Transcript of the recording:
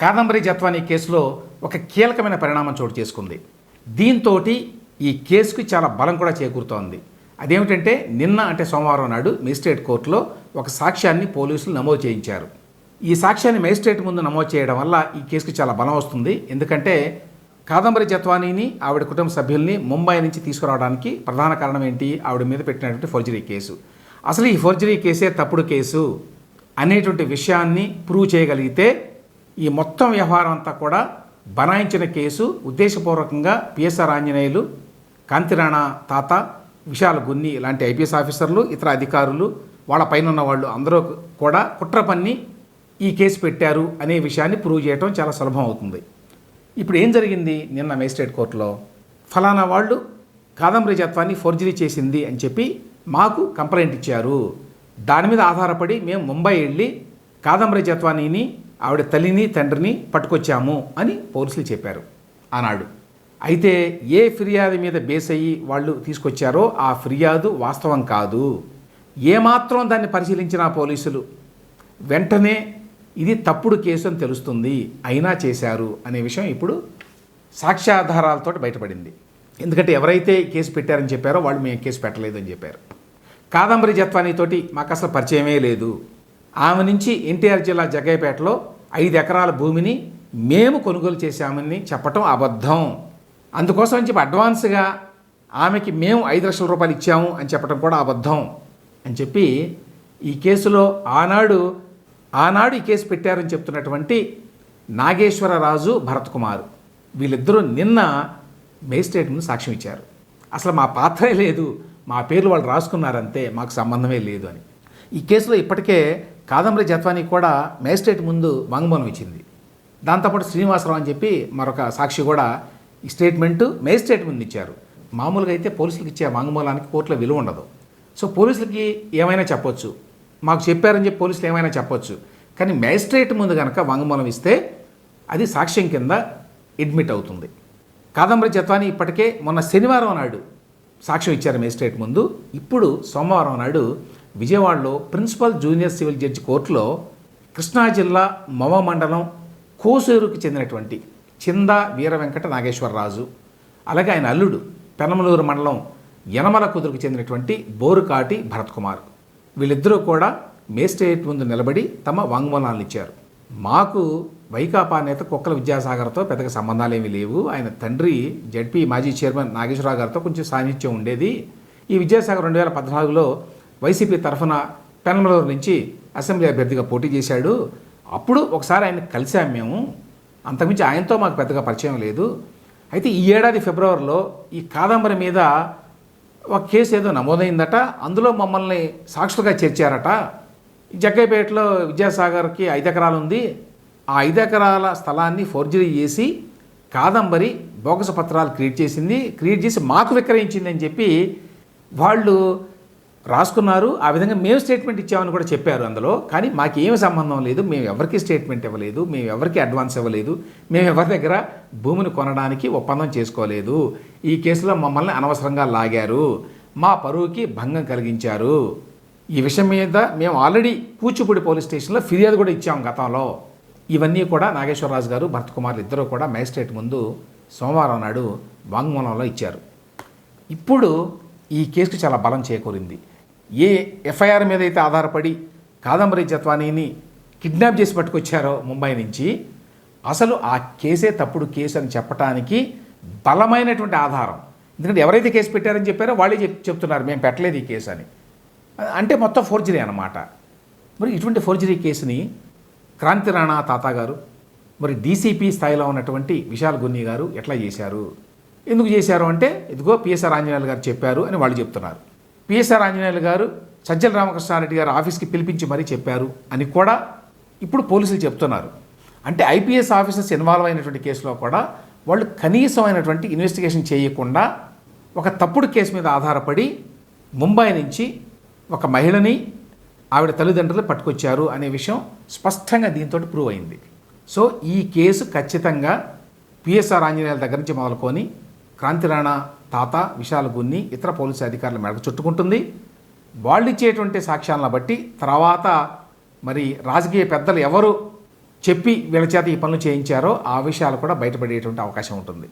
కాదంబరి జత్వానీ కేసులో ఒక కీలకమైన పరిణామం చోటు చేసుకుంది. దీంతో ఈ కేసుకి చాలా బలం కూడా చేకూరుతోంది. అదేమిటంటే నిన్న అంటే సోమవారం నాడు మేజిస్ట్రేట్ కోర్టులో ఒక సాక్ష్యాన్ని పోలీసులు నమోదు చేయించారు. ఈ సాక్ష్యాన్ని మేజిస్ట్రేట్ ముందు నమోదు చేయడం వల్ల ఈ కేసుకి చాలా బలం వస్తుంది. ఎందుకంటే కాదంబరి జత్వానీని ఆవిడ కుటుంబ సభ్యుల్ని ముంబై నుంచి తీసుకురావడానికి ప్రధాన కారణం ఏంటి? ఆవిడ మీద పెట్టినటువంటి ఫోర్జరీ కేసు. అసలు ఈ ఫోర్జరీ కేసే తప్పుడు కేసు అనేటువంటి విషయాన్ని ప్రూవ్ చేయగలిగితే ఈ మొత్తం వ్యవహారం అంతా కూడా బనాయించిన కేసు ఉద్దేశపూర్వకంగా పిఎస్ఆర్ ఆంజనేయులు కాంతిరాణా తాత విశాల గున్ని ఇలాంటి ఐపీఎస్ ఆఫీసర్లు ఇతర అధికారులు వాళ్ళ పైన ఉన్న వాళ్ళు అందరూ కూడా కుట్ర పన్ని ఈ కేసు పెట్టారు అనే విషయాన్ని ప్రూవ్ చేయడం చాలా సులభం అవుతుంది. ఇప్పుడు ఏం జరిగింది? నిన్న మేజిస్ట్రేట్ కోర్టులో ఫలానా వాళ్ళు కాదంబరి జత్వాన్ని ఫోర్జరీ చేసింది అని చెప్పి మాకు కంప్లైంట్ ఇచ్చారు. దాని మీద ఆధారపడి మేము ముంబై వెళ్ళి కాదంబరి జత్వానీని ఆవిడ తల్లిని తండ్రిని పట్టుకొచ్చాము అని పోలీసులు చెప్పారు ఆనాడు. అయితే ఏ ఫిర్యాదు మీద బేస్ అయ్యి వాళ్ళు తీసుకొచ్చారో ఆ ఫిర్యాదు వాస్తవం కాదు. ఏమాత్రం దాన్ని పరిశీలించిన పోలీసులు. వెంటనే ఇది తప్పుడు కేసు అని తెలుస్తుంది అయినా చేశారు అనే విషయం ఇప్పుడు సాక్ష్యాధారాలతో బయటపడింది. ఎందుకంటే ఎవరైతే కేసు పెట్టారని చెప్పారో వాళ్ళు మేము కేసు పెట్టలేదు అని చెప్పారు. కాదంబరి జత్వానీతోటి మాకు అసలు పరిచయమే లేదు. ఆమె నుంచి ఎన్టీఆర్ జిల్లా జగ్గయ్యపేటలో ఐదు ఎకరాల భూమిని మేము కొనుగోలు చేశామని చెప్పటం అబద్ధం. అందుకోసం అని చెప్పి అడ్వాన్స్గా ఆమెకి మేము ఐదు లక్షల రూపాయలు ఇచ్చాము అని చెప్పడం కూడా అబద్ధం. అని చెప్పి ఈ కేసులో ఆనాడు ఆనాడు ఈ కేసు పెట్టారని చెప్తున్నటువంటి నాగేశ్వరరాజు భరత్ కుమార్ వీళ్ళిద్దరూ నిన్న మేజిస్ట్రేట్ ముందు సాక్ష్యం ఇచ్చారు. అసలు మా పాత్రే లేదు మా పేర్లు వాళ్ళు రాసుకున్నారంతే మాకు సంబంధమే లేదు అని. ఈ కేసులో ఇప్పటికే కాదంబరి జత్వానీ కూడా మేజిస్ట్రేట్ ముందు వాంగ్మూలం ఇచ్చింది. దాంతోపాటు శ్రీనివాసరావు అని చెప్పి మరొక సాక్షి కూడా ఈ స్టేట్మెంటు మేజిస్ట్రేట్ ముందు ఇచ్చారు. మామూలుగా అయితే పోలీసులకు ఇచ్చే వాంగ్మూలానికి కోర్టులో విలువ ఉండదు. సో పోలీసులకి ఏమైనా చెప్పొచ్చు. మాకు చెప్పారని చెప్పి పోలీసులు ఏమైనా చెప్పొచ్చు. కానీ మేజిస్ట్రేట్ ముందు కనుక వాంగ్మూలం ఇస్తే అది సాక్ష్యం కింద అడ్మిట్ అవుతుంది. కాదంబరి జత్వాని ఇప్పటికే మొన్న శనివారం నాడు సాక్ష్యం ఇచ్చారు మేజిస్ట్రేట్ ముందు. ఇప్పుడు సోమవారం నాడు విజయవాడలో ప్రిన్సిపల్ జూనియర్ సివిల్ జడ్జి కోర్టులో కృష్ణా జిల్లా మవ మండలం కోసూరుకు చెందినటువంటి చింద వీర వెంకట నాగేశ్వరరాజు. అలాగే ఆయన అల్లుడు పెనమలూరు మండలం యనమల కుదురుకు చెందినటువంటి బోరుకాటి భరత్ కుమార్. వీళ్ళిద్దరూ కూడా మేస్టేట్ ముందు నిలబడి తమ వాంగ్మూలాలను ఇచ్చారు. మాకు వైకాపా నేత కుక్కల విద్యాసాగర్తో పెద్దగా సంబంధాలు ఏమీ లేవు. ఆయన తండ్రి జడ్పీ మాజీ చైర్మన్ నాగేశ్వరరావు గారితో కొంచెం సాన్నిధ్యం ఉండేది. ఈ విద్యాసాగర్ రెండు వేల పద్నాలుగులో వైసీపీ తరఫున పెనమలూరు నుంచి అసెంబ్లీ అభ్యర్థిగా పోటీ చేశాడు. అప్పుడు ఒకసారి ఆయన కలిసాం మేము. అంతకుమించి ఆయనతో మాకు పెద్దగా పరిచయం లేదు. అయితే ఈ ఏడాది ఫిబ్రవరిలో ఈ కాదంబరి మీద ఒక కేసు ఏదో నమోదైందట. అందులో మమ్మల్ని సాక్షులుగా చేర్చారట. జగ్గైపేటలో విద్యాసాగర్కి ఐదు ఎకరాలు ఉంది ఆ ఐదు ఎకరాల స్థలాన్ని ఫోర్జరీ చేసి కాదంబరి బోగస పత్రాలు క్రియేట్ చేసింది. క్రియేట్ చేసి మాకు విక్రయించింది అని చెప్పి వాళ్ళు రాసుకున్నారు. ఆ విధంగా మేము స్టేట్మెంట్ ఇచ్చామని కూడా చెప్పారు అందులో. కానీ మాకు ఏమి సంబంధం లేదు. మేము ఎవరికి స్టేట్మెంట్ ఇవ్వలేదు. మేము ఎవరికి అడ్వాన్స్ ఇవ్వలేదు. మేము ఎవరి దగ్గర భూమిని కొనడానికి ఒప్పందం చేసుకోలేదు. ఈ కేసులో మమ్మల్ని అనవసరంగా లాగారు. మా పరువుకి భంగం కలిగించారు. ఈ విషయం మీద మేము ఆల్రెడీ కూచిపూడి పోలీస్ స్టేషన్లో ఫిర్యాదు కూడా ఇచ్చాం గతంలో. ఇవన్నీ కూడా నాగేశ్వరరాజు గారు భరత్ కుమార్లు ఇద్దరు కూడా మ్యాజిస్ట్రేట్ ముందు సోమవారం నాడు వాంగ్మూలంలో ఇచ్చారు. ఇప్పుడు ఈ కేసుకు చాలా బలం చేకూరింది. ఏ ఎఫ్ఐఆర్ మీద అయితే ఆధారపడి కాదంబరి జత్వానీని కిడ్నాప్ చేసి పట్టుకొచ్చారో ముంబై నుంచి అసలు ఆ కేసే తప్పుడు కేసు అని చెప్పడానికి బలమైనటువంటి ఆధారం. ఎందుకంటే ఎవరైతే కేసు పెట్టారని చెప్పారో వాళ్ళే చెప్ చెప్తున్నారు మేము పెట్టలేదు ఈ కేసు అని. అంటే మొత్తం ఫోర్జరీ అన్నమాట. మరి ఇటువంటి ఫోర్జరీ కేసుని క్రాంతి రాణా తాత గారు మరి డీసీపీ స్థాయిలో ఉన్నటువంటి విశాల్ గున్ని గారు ఎట్లా చేశారు? ఎందుకు చేశారు అంటే ఇదిగో పిఎస్ఆర్ ఆంజనేయులు గారు చెప్పారు అని వాళ్ళు చెప్తున్నారు. పిఎస్ఆర్ ఆంజనేయులు గారు సజ్జల రామకృష్ణారెడ్డి గారు ఆఫీస్కి పిలిపించి మరీ చెప్పారు అని కూడా ఇప్పుడు పోలీసులు చెప్తున్నారు. అంటే ఐపీఎస్ ఆఫీసర్స్ ఇన్వాల్వ్ అయినటువంటి కేసులో కూడా వాళ్ళు కనీసమైనటువంటి ఇన్వెస్టిగేషన్ చేయకుండా ఒక తప్పుడు కేసు మీద ఆధారపడి ముంబై నుంచి ఒక మహిళని ఆవిడ తల్లిదండ్రులు పట్టుకొచ్చారు అనే విషయం స్పష్టంగా దీంతో ప్రూవ్ అయింది. సో ఈ కేసు ఖచ్చితంగా పిఎస్ఆర్ ఆంజనేయుల దగ్గర నుంచి మొదలుకొని క్రాంతిరాణా తాత విశాల గున్ని ఇతర పోలీసు అధికారుల మెడకు చుట్టుకుంటుంది. వాళ్ళు ఇచ్చేటువంటి సాక్ష్యాలను బట్టి తర్వాత మరి రాజకీయ పెద్దలు ఎవరు చెప్పి వీళ్ళ చేత ఈ పనులు చేయించారో ఆ విషయాలు కూడా బయటపడేటువంటి అవకాశం ఉంటుంది.